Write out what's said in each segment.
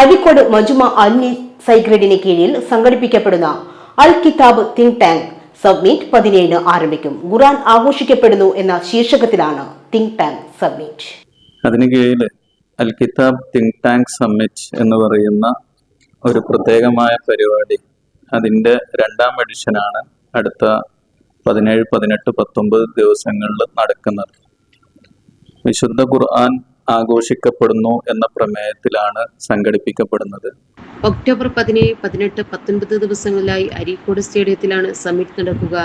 അഴിക്കോട് മജുമ അന്നി സൈഗ്രഡിന് കീഴിൽ സംഘടിപ്പിക്കപ്പെടുന്ന അൽ കിതാബ് തിങ് ടാങ്ക് സബ്മിറ്റ് പതിനേഴിന് ആരംഭിക്കും. ഖുറാൻ ആഘോഷിക്കപ്പെടുന്നു എന്ന ശീർഷകത്തിലാണ് തിങ്ക് ടാങ്ക് സബ്മിറ്റ്. അതിന് കീഴിൽ അൽ കിതാബ് തിങ്ക് ടാങ്ക് സബ്മിറ്റ് എന്ന് പറയുന്ന ഒരു പ്രത്യേകമായ പരിപാടി അതിന്റെ രണ്ടാം എഡിഷനാണ് അടുത്ത പതിനേഴ് പതിനെട്ട് പത്തൊമ്പത് ദിവസങ്ങളിൽ നടക്കുന്നത്. വിശുദ്ധ ഖുർആൻ ആഘോഷിക്കപ്പെടുന്നു എന്ന പ്രമേയത്തിലാണ് സംഘടിപ്പിക്കപ്പെടുന്നത്. ഒക്ടോബർ പതിനേഴ് പതിനെട്ട് പത്തൊൻപത് ദിവസങ്ങളിലായി അരീക്കോട് സ്റ്റേഡിയത്തിലാണ് സമ്മിറ്റ് നടക്കുക.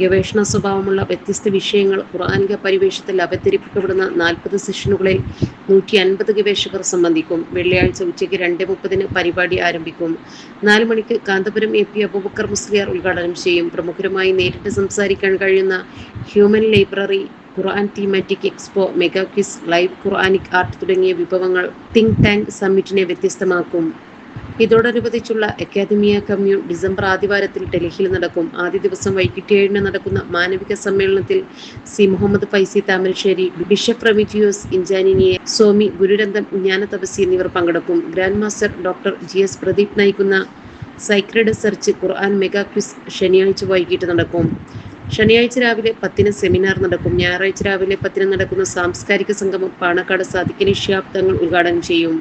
ഗവേഷണ സ്വഭാവമുള്ള വ്യത്യസ്ത വിഷയങ്ങൾ ഖുർആാനിക പരിവേഷത്തിൽ അവതരിപ്പിക്കപ്പെടുന്ന നാൽപ്പത് സെഷനുകളിൽ നൂറ്റി അൻപത് ഗവേഷകർ സംബന്ധിക്കും. വെള്ളിയാഴ്ച ഉച്ചയ്ക്ക് രണ്ട് മുപ്പതിന് പരിപാടി ആരംഭിക്കും. നാല് മണിക്ക് കാന്തപുരം എ പി അബൂബക്കർ മുസ്ലിയാർ ഉദ്ഘാടനം ചെയ്യും. പ്രമുഖരുമായി നേരിട്ട് സംസാരിക്കാൻ കഴിയുന്ന human library Quran thematic expo mega quiz live Quranic art തുടങ്ങിയ വിഭവങ്ങൾ തിങ്ക് ടാങ്ക് സമ്മിറ്റിനെ വ്യത്യസ്തമാക്കും. ഇതോടനുബന്ധിച്ചുള്ള അക്കാദമിയ കമ്മ്യൂൺ ഡിസംബർ ആദ്യവാരത്തിൽ ഡൽഹിയിൽ നടക്കും. ആദ്യ ദിവസം വൈകിട്ട് ഏഴിന് നടക്കുന്ന മാനവിക സമ്മേളനത്തിൽ സി. മുഹമ്മദ് ഫൈസി താമരശ്ശേരി ബിഷപ്പ് റെമിറ്റിയോസ് ഇഞ്ചാനിനിയെ സ്വാമി ഗുരുരന്തം ജ്ഞാന തപസി എന്നിവർ പങ്കെടുക്കും. Grand master doctor G. S. Pradeep നയിക്കുന്ന sacred search Quran mega quiz ശനിയാഴ്ച വൈകിട്ട് നടക്കും. ശനിയാഴ്ച രാവിലെ പത്തിന് സെമിനാർ നടക്കും. ഞായറാഴ്ച രാവിലെ പത്തിന് നടക്കുന്ന സാംസ്കാരിക സംഗമം പാണക്കാട് സാധിക്കലി ശാബ്ദങ്ങൾ ഉദ്ഘാടനം ചെയ്യും.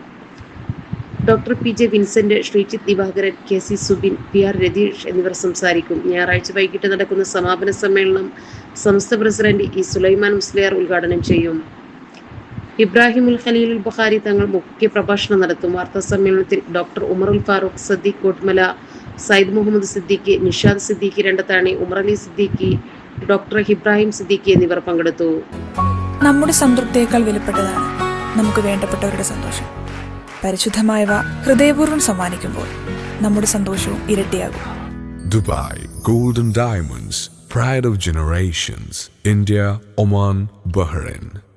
Doctor P J Vincent Sreejith Divakaran K C Subin P R Ratheesh എന്നിവർ സംസാരിക്കും. ഞായറാഴ്ച വൈകിട്ട് നടക്കുന്ന സമാപന സമ്മേളനം സംസ്ഥ പ്രസിഡന്റ് ഇ സുലൈമാൻ മുസ്ലിയാർ ഉദ്ഘാടനം ചെയ്യും. ഇബ്രാഹിമുൽ ഖലീലുൽ ബുഖാരി തങ്ങൾ മുഖ്യ പ്രഭാഷണം നടത്തും. വാർത്താ സമ്മേളനത്തിൽ ഡോക്ടർ ഉമറുൽ ഫാറൂഖ് സദ്ദീഖ് കോട്ട്മല സയ്യിദ് മുഹമ്മദ് സിദ്ദീഖ് നിഷാദ് സിദ്ദീഖ് രണ്ടത്താണി ഉമറലി അലി സിദ്ദീഖ് ഡോക്ടർ ഇബ്രാഹിം സിദ്ദീഖി എന്നിവർ പങ്കെടുത്തു. നമ്മുടെ സംതൃപ്തിയേക്കാൾ വിലപ്പെട്ടതാണ് നമുക്ക് വേണ്ടപ്പെട്ടവരുടെ സന്തോഷം. പരിശുദ്ധമായവ ഹൃദയപൂർവം സമ്മാനിക്കുമ്പോൾ നമ്മുടെ സന്തോഷവും ഇരട്ടിയാകും. Dubai golden diamonds pride of generations India Oman Bahrain.